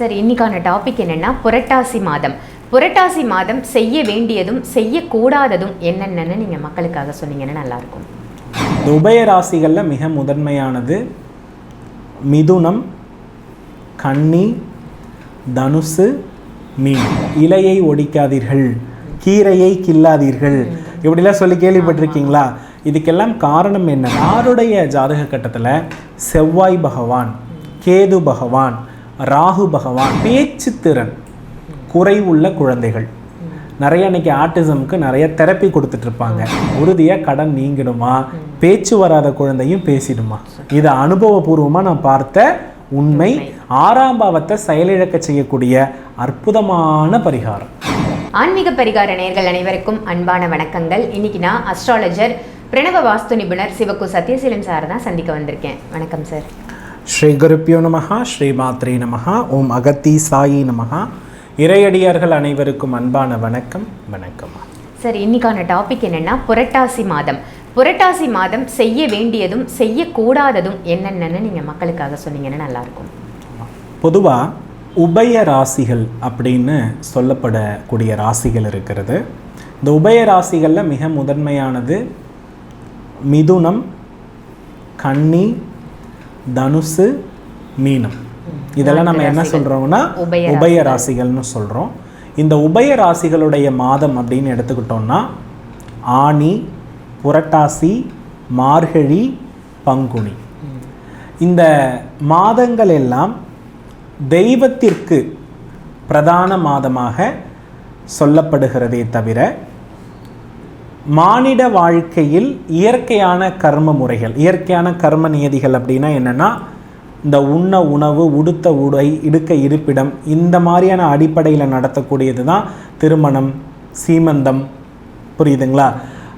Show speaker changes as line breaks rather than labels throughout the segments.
Sir இன்னைக்கான topic என்னென்னா புரட்டாசி மாதம். புரட்டாசி மாதம் செய்ய வேண்டியதும் செய்யக்கூடாததும் என்னென்னு நீங்கள் மக்களுக்காக சொன்னீங்கன்னா நல்லாயிருக்கும்.
இந்த உபய ராசிகளில் மிக முதன்மையானது மிதுனம் கன்னி தனுசு மீன். இலையை ஒடிக்காதீர்கள். கீரையை கில்லாதீர்கள். இப்படிலாம் சொல்லி கேள்விப்பட்டிருக்கீங்களா? இதுக்கெல்லாம் காரணம் என்ன? யாருடைய ஜாதக கட்டத்தில் செவ்வாய் பகவான் கேது பகவான் ராகு பகவான் பேச்சு திறன் குறைவுள்ள குழந்தைகள். நிறைய இன்னைக்கு ஆர்டிசமுக்கு நிறைய தெரப்பி கொடுத்துட்ருப்பாங்க. உறுதியாக கடன் நீங்கிடுமா? பேச்சு வராத குழந்தையும் பேசிடுமா? இதை அனுபவபூர்வமாக நான் பார்த்த உண்மை. ஆறாம் பாவத்தை செயலிழக்க செய்யக்கூடிய அற்புதமான பரிகாரம்.
ஆன்மீக பரிகார நேர்கள் அனைவருக்கும் அன்பான வணக்கங்கள். இன்னைக்கு நான் அஸ்ட்ராலஜர் பிரணவ வாஸ்து நிபுணர் சிவக்கு சத்யசீலம் சார் தான் சந்திக்க வந்திருக்கேன். வணக்கம் சார்.
ஸ்ரீ குருப்பியோ நமஹா ஸ்ரீ மாத்ரே நமஹா ஓம் அகத்தி சாயி நமஹா. இறையடியார்கள் அனைவருக்கும் அன்பான வணக்கம் வணக்கம்.
சார் இன்னைக்கான டாபிக் என்னன்னா புரட்டாசி மாதம். புரட்டாசி மாதம் செய்ய வேண்டியதும் செய்யக்கூடாததும் என்னென்னு நீங்க மக்களுக்காக சொன்னீங்கன்னா நல்லா இருக்கும்
பொதுவாக உபய ராசிகள் அப்படின்னு சொல்லப்படக்கூடிய ராசிகள் இருக்கிறது. இந்த உபய ராசிகளில் மிக முதன்மையானது மிதுனம் கன்னி தனுசு மீனம். இதெல்லாம் நம்ம என்ன சொல்கிறோம்னா
உபய
ராசிகள்னு சொல்கிறோம் இந்த உபய ராசிகளுடைய மாதம் அப்படின்னு எடுத்துக்கிட்டோம்னா ஆனி புரட்டாசி மார்கழி பங்குனி. இந்த மாதங்கள் எல்லாம் தெய்வத்திற்கு பிரதான மாதமாக சொல்லப்படுகிறதே தவிர மானிட வாழ்க்கையில் இயற்கையான கர்ம முறைகள் இயற்கையான கர்ம நியதிகள் அப்படின்னா என்னென்னா இந்த உண்ண உணவு உடுத்த உடை இடுக்க இருப்பிடம் இந்த மாதிரியான அடிப்படையில் நடத்தக்கூடியது தான் திருமணம் சீமந்தம். புரியுதுங்களா?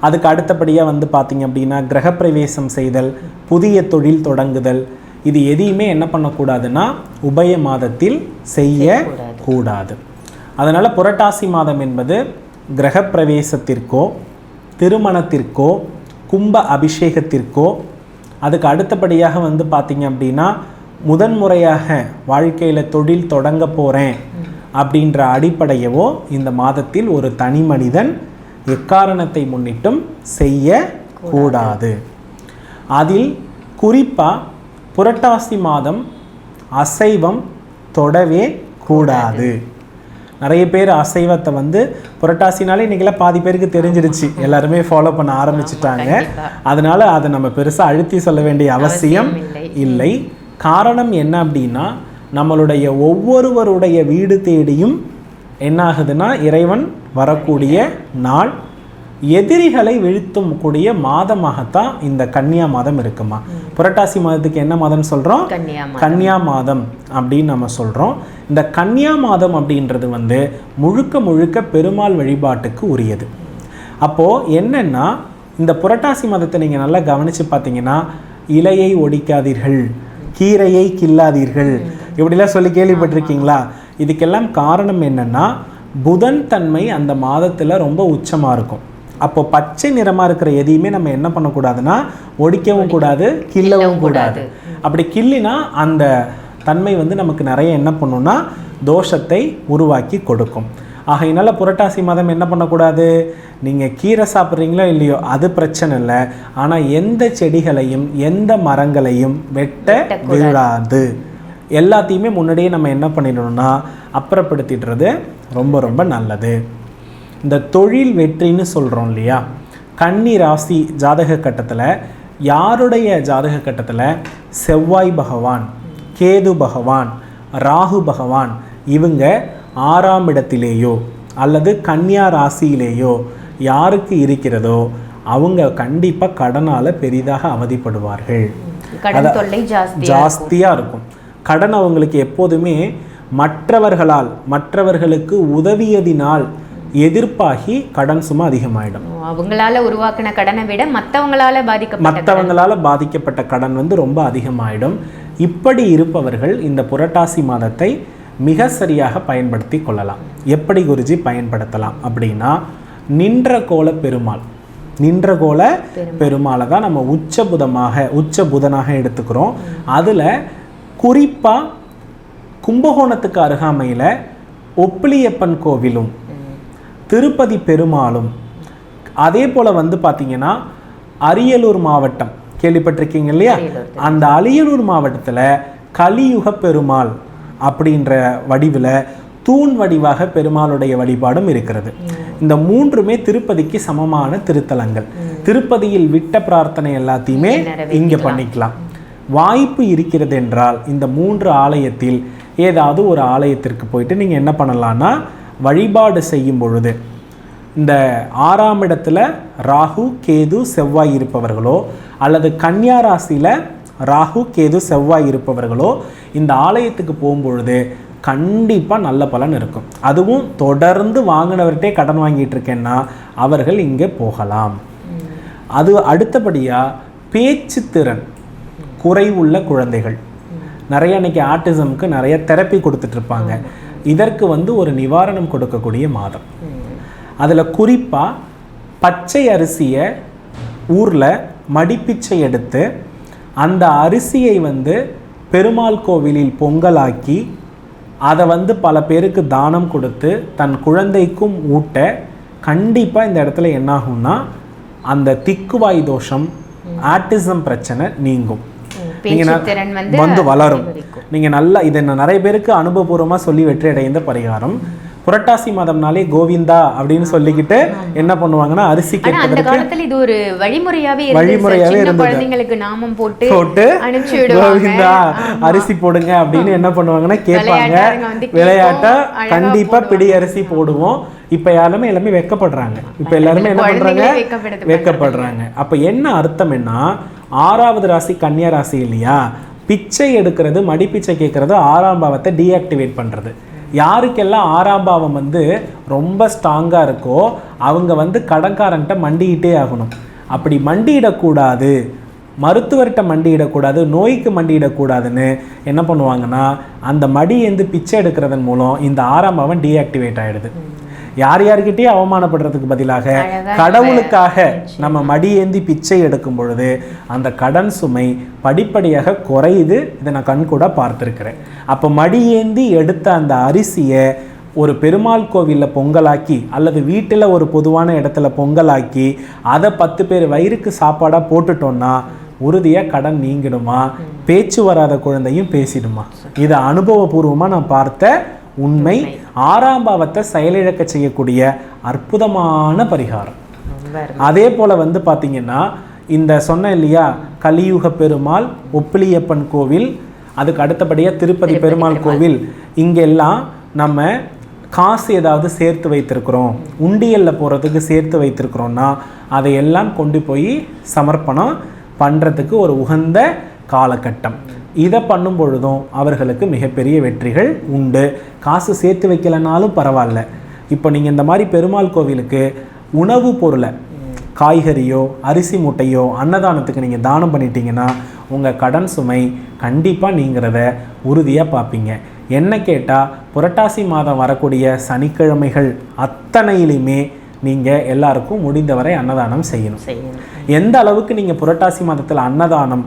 அதுக்கு அடுத்தபடியாக வந்து பார்த்தீங்க அப்படின்னா கிரகப்பிரவேசம் செய்தல் புதிய தொழில் தொடங்குதல். இது எதையுமே என்ன பண்ணக்கூடாதுன்னா உபய மாதத்தில் செய்ய கூடாது. அதனால் புரட்டாசி மாதம் என்பது கிரகப்பிரவேசத்திற்கோ திருமணத்திற்கோ கும்ப அபிஷேகத்திற்கோ அதுக்கு அடுத்தபடியாக வந்து பார்த்தீங்க அப்படின்னா முதன்முறையாக வாழ்க்கையில் தொழில் தொடங்க போகிறேன் அப்படின்ற அடிப்படையவோ இந்த மாதத்தில் ஒரு தனி மனிதன் எக்காரணத்தை முன்னிட்டும் செய்ய கூடாது. அதில் குறிப்பாக புரட்டாசி மாதம் அசைவம் தொடவே கூடாது. நிறைய பேர் அசைவத்தை வந்து புரட்டாசினாலே இன்றைக்கெல்லாம் பாதி பேருக்கு தெரிஞ்சிருச்சு எல்லாருமே ஃபாலோ பண்ண ஆரம்பிச்சிட்டாங்க. அதனால அதை நம்ம பெருசாக அழுத்தி சொல்ல வேண்டிய அவசியம் இல்லை. காரணம் என்ன அப்படின்னா நம்மளுடைய ஒவ்வொருவருடைய வீடு தேடியும் என்ன ஆகுதுன்னா இறைவன் வரக்கூடிய நாள் எதிரிகளை வீழ்த்தும் கூடிய மாதமாகத்தான் இந்த கன்னியா மாதம் இருக்குமா? புரட்டாசி மாதத்துக்கு என்ன மாதம் சொல்கிறோம் கன்னியா மாதம். அப்படின்னு நம்ம சொல்கிறோம் இந்த கன்னியா மாதம் அப்படின்றது வந்து முழுக்க முழுக்க பெருமாள் வழிபாட்டுக்கு உரியது. அப்போது என்னென்னா இந்த புரட்டாசி மாதத்தை நீங்கள் நல்லா கவனித்து பார்த்தீங்கன்னா இலையை ஒடிக்காதீர்கள் கீரையை கில்லாதீர்கள். இப்படிலாம் சொல்லி கேள்விப்பட்டிருக்கீங்களா? இதுக்கெல்லாம் காரணம் என்னென்னா புதன் தன்மை அந்த மாதத்தில் ரொம்ப உச்சமாக இருக்கும். அப்போ பச்சை நிறமாக இருக்கிற எதையுமே நம்ம என்ன பண்ணக்கூடாதுன்னா ஒடிக்கவும் கூடாது கில்லவும் கூடாது. அப்படி கிள்ளினா அந்த தன்மை வந்து நமக்கு நிறைய என்ன பண்ணுன்னா தோஷத்தை உருவாக்கி கொடுக்கும். ஆகையினால புரட்டாசி மாதம் என்ன பண்ணக்கூடாது? நீங்கள் கீரை சாப்பிட்றீங்களோ இல்லையோ அது பிரச்சனை இல்லை. ஆனால் எந்த செடிகளையும் எந்த மரங்களையும் வெட்ட விடாது எல்லாத்தையுமே முன்னாடியே நம்ம என்ன பண்ணிடணும்னா அப்புறப்படுத்திடுறது ரொம்ப ரொம்ப நல்லது. இந்த தொழில் வெற்றின்னு சொல்கிறோம் இல்லையா? கன்னி ராசி ஜாதக கட்டத்தில் யாருடைய ஜாதக கட்டத்தில்? செவ்வாய் பகவான் கேது பகவான் ராகு பகவான் இவங்க ஆறாம் இடத்திலேயோ அல்லது கன்னியா ராசியிலேயோ யாருக்கு இருக்கிறதோ அவங்க கண்டிப்பாக கடனால் பெரிதாக அவதிப்படுவார்கள். ஜாஸ்தியாக இருக்கும். கடன் அவங்களுக்கு எப்போதுமே மற்றவர்களால் மற்றவர்களுக்கு உதவியதினால் எதிர்ப்பாகி கடன் சுமை அதிகமாயிடும்.
அவங்களால உருவாக்கின கடனை விட மத்தவங்களால பாதிக்கப்பட்ட
மற்றவங்களால பாதிக்கப்பட்ட கடன் வந்து ரொம்ப அதிகமாயிடும். இப்படி இருப்பவர்கள் இந்த புரட்டாசி மாதத்தை மிக சரியாக பயன்படுத்தி கொள்ளலாம். எப்படி குருஜி பயன்படுத்தலாம் அப்படின்னா நின்ற கோல பெருமாள். நின்ற கோல பெருமாளை. தான் நம்ம உச்ச புதமாக உச்ச புதனாக எடுத்துக்கிறோம். அதில் குறிப்பாக கும்பகோணத்துக்கு அருகாமையில் ஒப்பிலியப்பன் கோவிலும் திருப்பதி பெருமாளும். அதே போல் வந்து பார்த்தீங்கன்னா அரியலூர் மாவட்டம். கேள்விப்பட்டிருக்கீங்க இல்லையா. அந்த அரியலூர் மாவட்டத்தில் கலியுக பெருமாள் அப்படின்ற வடிவில் தூண் வடிவாக பெருமாளுடைய வழிபாடும் இருக்கிறது. இந்த மூன்றுமே திருப்பதிக்கு சமமான திருத்தலங்கள். திருப்பதியில் விட்ட பிரார்த்தனை எல்லாத்தையுமே இங்கே பண்ணிக்கலாம். வாய்ப்பு இருக்கிறது என்றால் இந்த மூன்று ஆலயத்தில் ஏதாவது ஒரு ஆலயத்திற்கு போயிட்டு நீங்கள் என்ன பண்ணலாம்னா வழிபாடு செய்யும் பொழுது இந்த ஆறாம் இடத்துல ராகு கேது செவ்வாய் இருப்பவர்களோ அல்லது கன்னியா ராசியில ராகு கேது செவ்வாய் இருப்பவர்களோ இந்த ஆலயத்துக்கு போகும்பொழுது கண்டிப்பாக நல்ல பலன் இருக்கும். அதுவும் தொடர்ந்து வாங்கினவர்கிட்டே கடன் வாங்கிட்டு இருக்கேன்னா அவர்கள் இங்கே போகலாம். அது அடுத்தபடியாக பேச்சு திறன் குறைவுள்ள குழந்தைகள். நிறைய இன்னைக்கு ஆட்டிசம்க்கு நிறைய தெரப்பி கொடுத்துட்டு இருப்பாங்க. இதற்கு வந்து ஒரு நிவாரணம் கொடுக்கக்கூடிய மாதம். அதில் குறிப்பாக பச்சை அரிசியை ஊரில் மடிப்பிச்சை எடுத்து அந்த அரிசியை வந்து பெருமாள் கோவிலில் பொங்கலாக்கி அதை வந்து பல பேருக்கு தானம் கொடுத்து தன் குழந்தைக்கும் ஊட்ட கண்டிப்பாக இந்த இடத்துல என்னாகும்னா அந்த திக்குவாய் தோஷம் ஆட்டிசம் பிரச்சனை நீங்கும்.
பேச்சுத்திறன் வந்து
வந்து வளரும்.
அதிகரிக்கும்.
நீங்க நல்லா இதை நான் நிறைய பேருக்கு அனுபவபூர்வமா சொல்லி வெற்றி அடைந்த பரிகாரம். புரட்டாசி மாதம்னாலே கோவிந்தா அப்படின்னு சொல்லிக்கிட்டு என்ன பண்ணுவாங்கன்னா அரிசி
அந்த காலத்துல இது ஒரு வழிமுறையாவே
வழிமுறையாவே.
குழந்தைங்களுக்கு நாமம் போட்டு
போட்டு கோவிந்தா அரிசி போடுங்க அப்படின்னு என்ன பண்ணுவாங்கன்னா கேட்பாங்க. விளையாட்டா கண்டிப்பா பிடி அரிசி போடுவோம். இப்ப எல்லாருமே எல்லாமே வெக்கப்படுறாங்க. இப்ப எல்லாருமே என்ன பண்றாங்க? வெக்கப்படுறாங்க. அப்ப என்ன அர்த்தம் என்ன? ஆறாவது ராசி கன்னியா ராசி இல்லையா? பிச்சை எடுக்கிறது மடிப்பிச்சை கேட்குறது ஆறாம் பாவத்தை டீஆக்டிவேட் பண்ணுறது யாருக்கெல்லாம் ஆறாம் பாவம் வந்து ரொம்ப ஸ்ட்ராங்காக இருக்கோ அவங்க வந்து கடன்காரன்கிட்ட மண்டிக்கிட்டே ஆகணும். அப்படி மண்டியிடக்கூடாது. மருத்துவர்கிட்ட மண்டியிடக்கூடாது நோய்க்கு மண்டியிடக்கூடாதுன்னு என்ன பண்ணுவாங்கன்னா அந்த மடி பிச்சை எடுக்கிறதன் மூலம் இந்த ஆறாம் பாவம் டீஆக்டிவேட் ஆகிடுது யார் யார்கிட்டயும் அவமானப்படுறதுக்கு பதிலாக கடவுளுக்காக நம்ம மடியேந்தி பிச்சை எடுக்கும் பொழுது அந்த கடன் சுமை படிப்படியாக குறையுது. இதை நான் கண் கூட பார்த்துருக்கிறேன். அப்போ மடியேந்தி எடுத்த அந்த அரிசியை ஒரு பெருமாள் கோவிலில் பொங்கலாக்கி அல்லது வீட்டில் ஒரு பொதுவான இடத்துல பொங்கலாக்கி அதை பத்து பேர் வயிறுக்கு சாப்பாடாக போட்டுட்டோம்னா உறுதியாக கடன் நீங்கிடுமா? பேச்சு வராத குழந்தையும் பேசிடுமா? இதை அனுபவபூர்வமாக நான் பார்த்த உண்மை ஆறாம் பாவத்தை செயலிழக்க செய்யக்கூடிய அற்புதமான பரிகாரம். அதே போல வந்து பார்த்தீங்கன்னா இந்த சொன்ன இல்லையா கலியுக பெருமாள் ஒப்பிலியப்பன் கோவில் அதுக்கு அடுத்தபடியாக திருப்பதி பெருமாள் கோவில் இங்கெல்லாம் நம்ம காசு ஏதாவது சேர்த்து வைத்திருக்கிறோம். உண்டியலில் போகிறதுக்கு சேர்த்து வைத்திருக்கிறோம்னா அதையெல்லாம் கொண்டு போய் சமர்ப்பணம் பண்ணுறதுக்கு ஒரு உகந்த காலகட்டம். இதை பண்ணும் பொழுதும் அவர்களுக்கு மிகப்பெரிய வெற்றிகள் உண்டு. காசு சேர்த்து வைக்கலைனாலும் பரவாயில்ல. இப்போ நீங்கள் இந்த மாதிரி பெருமாள் கோவிலுக்கு உணவு பொருளை காய்கறியோ அரிசி மூட்டையோ அன்னதானத்துக்கு நீங்கள் தானம் பண்ணிட்டீங்கன்னா உங்கள் கடன் சுமை கண்டிப்பாக நீங்கிறத உறுதியாக பார்ப்பீங்க என்ன கேட்டால் புரட்டாசி மாதம் வரக்கூடிய சனிக்கிழமைகள் அத்தனையிலுமே நீங்கள் எல்லாருக்கும் முடிந்தவரை அன்னதானம் செய்யணும்.
செய்யணும்.
எந்த அளவுக்கு நீங்கள் புரட்டாசி மாதத்தில் அன்னதானம்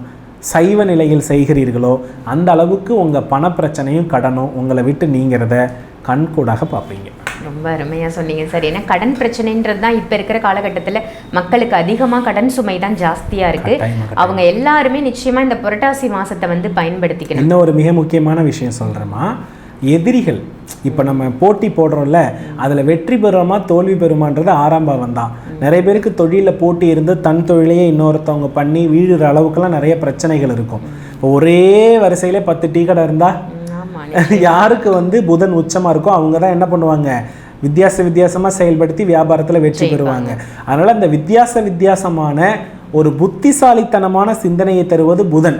சைவ நிலையில் செய்கிறீர்களோ அந்த அளவுக்கு உங்கள் பணப்பிரச்சனையும் கடனும் உங்களை விட்டு நீங்கிறத கண்கூடாக பார்ப்பீங்க.
ரொம்ப அருமையா சொன்னீங்க சார். ஏன்னா கடன் பிரச்சனைன்றது தான் இப்ப இருக்கிற காலகட்டத்துல மக்களுக்கு அதிகமா கடன் சுமை தான் ஜாஸ்தியா இருக்கு.
கட்டாயமா, கட்டாயமா.
அவங்க எல்லாருமே நிச்சயமா இந்த புரட்டாசி மாசத்தை வந்து பயன்படுத்திக்கணும்.
இன்னும் ஒரு மிக முக்கியமான விஷயம் சொல்கிறேம்மா எதிரிகள். இப்போ நம்ம போட்டி போடுறோம்ல அதில் வெற்றி பெறுறோமா தோல்வி பெறுமான்றது ஆறாம் பாவம் தான். நிறைய பேருக்கு தொழிலில் போட்டி இருந்து தன் தொழிலையே இன்னொருத்தவங்க பண்ணி வீழுற அளவுக்குலாம் நிறைய பிரச்சனைகள் இருக்கும். இப்போ ஒரே வரிசையில பத்து டீ கடை இருந்தால் யாருக்கு வந்து புதன் உச்சமாக இருக்கோ அவங்க தான் என்ன பண்ணுவாங்க? வித்தியாச வித்தியாசமாக செயல்படுத்தி வியாபாரத்தில் வெற்றி பெறுவாங்க. அதனால் அந்த வித்தியாச வித்தியாசமான ஒரு புத்திசாலித்தனமான சிந்தனையை தருவது புதன்.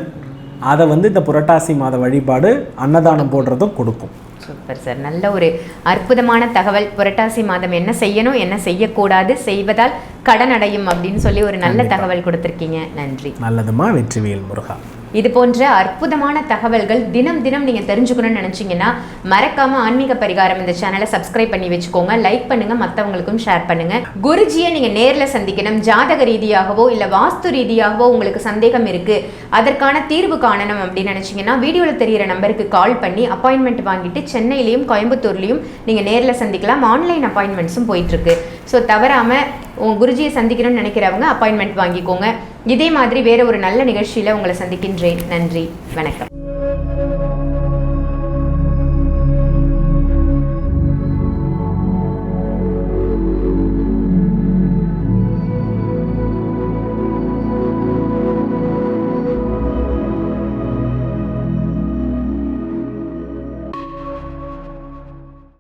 அதை வந்து இந்த புரட்டாசி மாத வழிபாடு அன்னதானம் போடுறதும் கொடுக்கும்.
சூப்பர் சார் நல்ல ஒரு அற்புதமான தகவல். புரட்டாசி மாதம் என்ன செய்யணும் என்ன செய்யக்கூடாது செய்வதால் கடன் அடையும் அப்படின்னு சொல்லி ஒரு நல்ல தகவல் கொடுத்துருக்கீங்க. நன்றி.
நல்லதுமா வெற்றிவேல் முருகா.
இது போன்ற அற்புதமான தகவல்கள் தினம் தினம் நீங்கள் தெரிஞ்சுக்கணும்னு நினச்சிங்கன்னா மறக்காம ஆன்மீக பரிகாரம் இந்த சேனலை சப்ஸ்கிரைப் பண்ணி வச்சுக்கோங்க. லைக் பண்ணுங்க மற்றவங்களுக்கும் ஷேர் பண்ணுங்க. குருஜியை நீங்கள் நேரில் சந்திக்கணும். ஜாதக ரீதியாகவோ இல்லை வாஸ்து ரீதியாகவோ உங்களுக்கு சந்தேகம் இருக்கு அதற்கான தீர்வு காணணும் அப்படின்னு நினச்சிங்கன்னா வீடியோவில் தெரியிற நம்பருக்கு கால் பண்ணி அப்பாயின்மெண்ட் வாங்கிட்டு சென்னையிலையும் கோயம்புத்தூர்லையும் நீங்கள் நேரில் சந்திக்கலாம். ஆன்லைன் அப்பாயின்மெண்ட்ஸும் போயிட்டுருக்கு ஸோ தவறாமல் உங்கள் குருஜியை சந்திக்கணும்னு நினைக்கிறவங்க அப்பாயின்மெண்ட் வாங்கிக்கோங்க. இதே மாதிரி வேற ஒரு நல்ல நிகழ்ச்சியில் உங்களை சந்திக்கின்றேன். நன்றி. வணக்கம்.